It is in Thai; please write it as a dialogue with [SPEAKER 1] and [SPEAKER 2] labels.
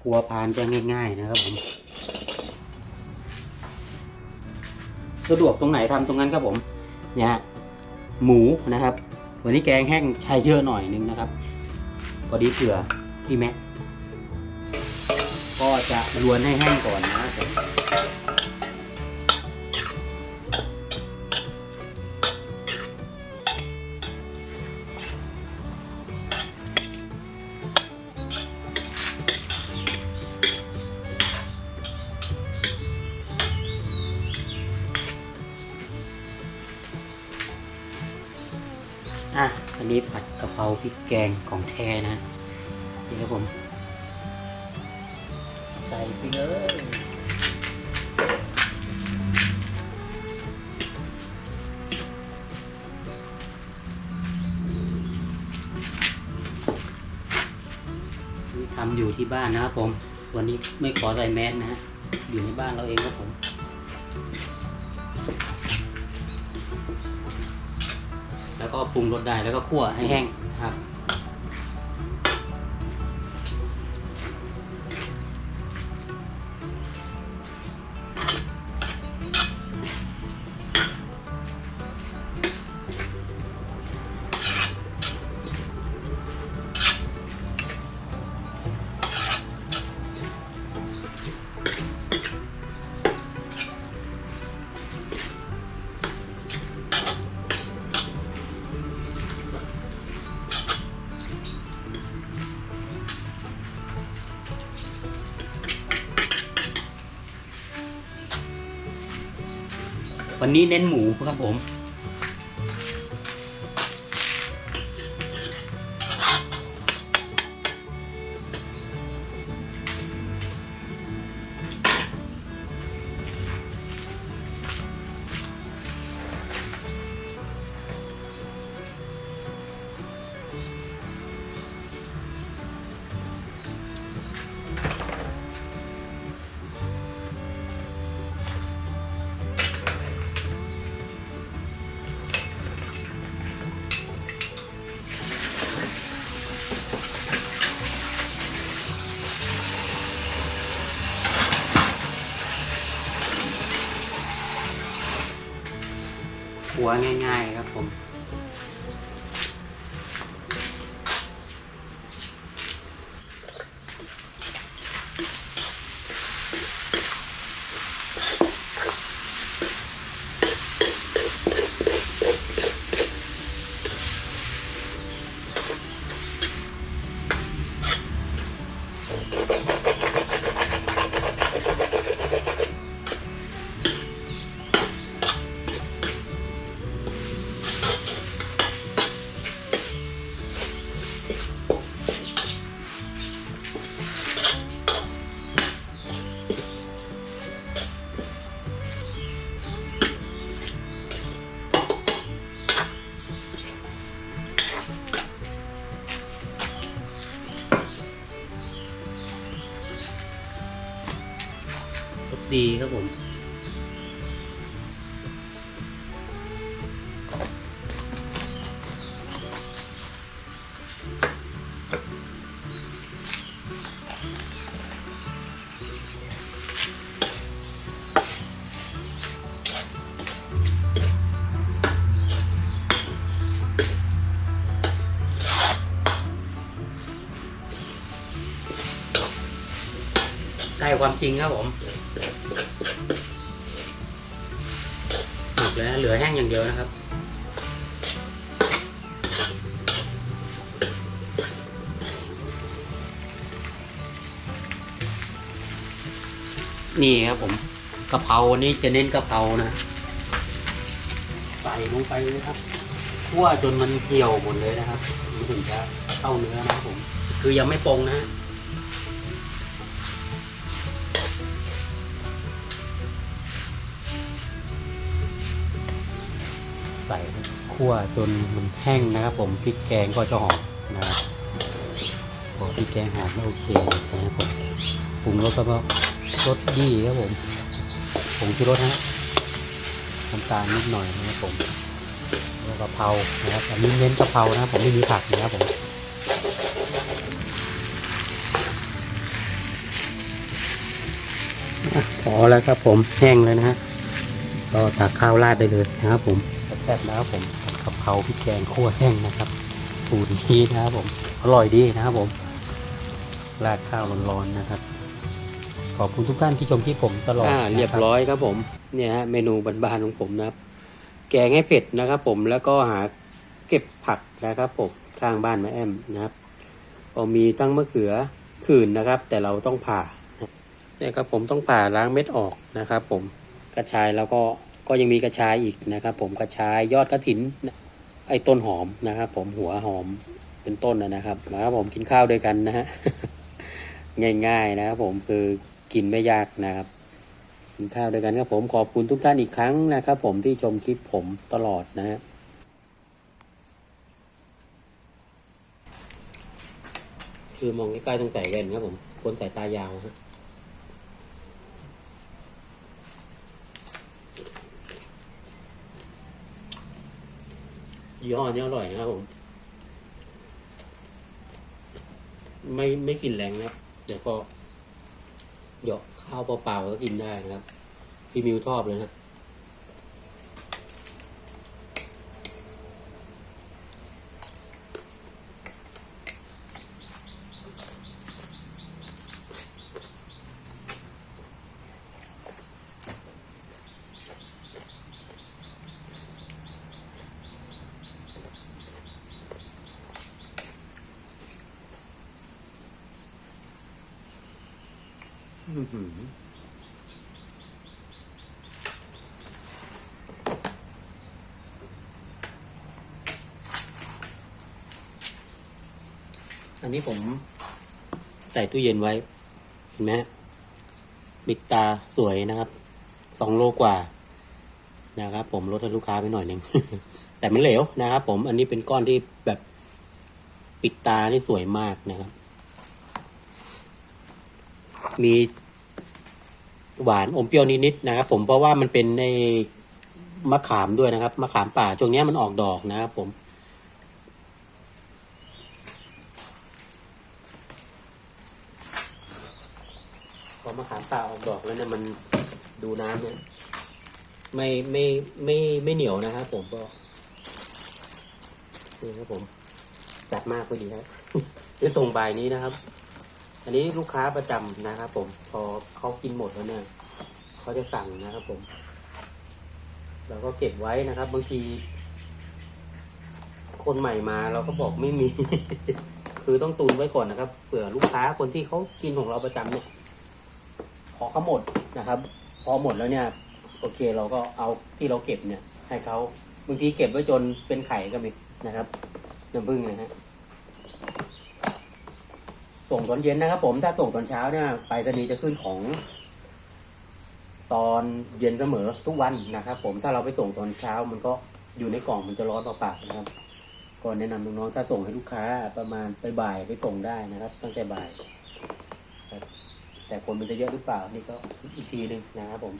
[SPEAKER 1] ครัวพานจะง่าย ๆ นะครับผม สะดวกตรงไหนทำตรงนั้นครับผมเนี่ยฮะหมูนะครับ วันนี้แกงแห้งใช้เยอะหน่อยนึงนะครับพอดีเผื่อพี่แม็กก็จะรวนให้แห้งก่อนนะครับ อันนี้ผัดกะเพราพริกแกงของแท้นะนี่ครับผม ใส่ไปเลยทำอยู่ที่บ้านนะครับผม วันนี้ไม่ขอใส่แมสนะฮะอยู่ในบ้านเราเองครับผม ก็ปรุงรสได้แล้วก็คั่วให้แห้งนะครับ วันนี้เน้นหมูครับผม หัวง่าย ๆ ครับผม รสดีครับผมใกล้ความจริงครับผม หมดแล้วเหลือแห้งอย่างเดียวนะครับ นี่ครับผมกะเพรานี่จะเน้นกะเพรานะ ใส่ลงไปเลยครับคั่วจนมันเหี่ยวหมดเลยนะครับมันถึงจะเข้าเนื้อนะครับผม คือยังไม่ปรุงนะ คั่วจนมันแห้งนะครับผมพริกแกงก็จะหอมนะครับพอพริกแกงหอมก็โอเคนะครับผมปรุงรสก็รสดีครับผมผงชูรสนะน้ำตาลนิดหน่อยนะครับผมแล้วกะเพรานะครับอันนี้เน้นกะเพรานะครับผมไม่มีผักนะครับผมพอแล้วครับผมแห้งแล้วนะฮะก็ตักข้าวราดได้เลยนะครับผม แซ่บๆนะครับผมกับเขาพริกแกงคั่วแห้งนะครับสูตรนี้นะครับผมอร่อยดีนะครับผมราดข้าวร้อนๆนะครับ ขอบคุณทุกท่านที่ชมที่ผมตลอด
[SPEAKER 2] อ่า
[SPEAKER 1] นะคบ
[SPEAKER 2] เรียบร้อยครับผมเนี่ยฮะเมนูบานๆของผมนะครับ แกงให้เผ็ดนะครับ ผมแล้วก็หาเก็บผักนะครับผมข้างบ้านแม่แอมนะครับก็มีตั้งมะเขือขื่นนะครับ แต่เราต้องผ่าเนี่ยครับผมต้องผ่าล้างเม็ดออกนะครับ ผมกระชายแล้วก็ ก็ยังมีกระชายอีกนะครับผมกระชายยอดกระถิน ไอ้ต้นหอมนะครับผมหัวหอมเป็นต้นนะนะครับแล้วผมกินข้าวด้วยกันนะฮะง่ายๆนะครับผมคือกินไม่ยากนะครับกินข้าวด้วยกันครับผมขอบคุณทุกท่านอีกครั้งนะครับ ผมที่ชมคลิปผมตลอดนะฮะคือมองใกล้ๆต้องใส่แว่นครับผมคนใส่ตายาวฮะ ยี่ห้อนี้อร่อยนะครับผม ไม่ไม่กลินแรงนะครับ เดี๋ยวก็หยอกข้าวเปล่าๆก็กินได้นะครับ พี่มิวชอบเลยนะ อันนี้ผมใส่ตู้เย็นไว้ เห็นไหมฮะบิกตาสวยนะครับ สองโลกว่า นะครับ ผมลดให้ลูกค้าไปหน่อยหนึ่ง แต่มันเหลวนะครับ ผม อันนี้เป็นก้อนที่แบบปิดตาที่สวยมากนะครับ มีหวานอมเปรี้ยวนิดๆนะครับ ผมเพราะว่ามันเป็นในมะขามด้วยนะครับมะขามป่าช่วงนี้มันออกดอกนะครับผม พอมะขามป่าออกดอกแล้วเนี่ยมันดูน้ำเนี่ยไม่ไม่ไม่ไม่เหนียวนะครับผมก็นี่ครับผมจัดมากพอดีครับจะส่งใบนี้นะครับ อันนี้ลูกค้าประจำนะครับ ผม พอเขากินหมดแล้วเนี่ยเขาจะสั่งนะครับผมเราก็เก็บไว้นะครับ บางที คนใหม่มาเราก็บอกไม่มี คือต้องตุนไว้ก่อนนะครับเผื่อลูกค้าคนที่เขากินของเราประจำเนี่ยพอเขาหมดนะครับ พอหมดแล้วเนี่ย โอเคเราก็เอาที่เราเก็บเนี่ย ให้เขาบางทีเก็บไว้จนเป็นไข่ก็มีนะครับน้ำผึ้งนะฮะ ส่งตอนเย็นนะครับ ผมถ้าส่งตอนเช้าเนี่ยไปรษณีย์จะขึ้นของ ตอนเย็นเสมอทุกวันนะครับ ผมถ้าเราไปส่งตอนเช้า มันก็อยู่ในกล่องมันจะร้อนเปล่าๆนะครับก็แนะนำน้องๆถ้าส่งให้ลูกค้าประมาณไปบ่ายไปส่งได้นะครับ ตั้งแต่บ่ายแต่คนมันจะเยอะหรือเปล่านี่ก็อีกทีหนึ่งนะครับผม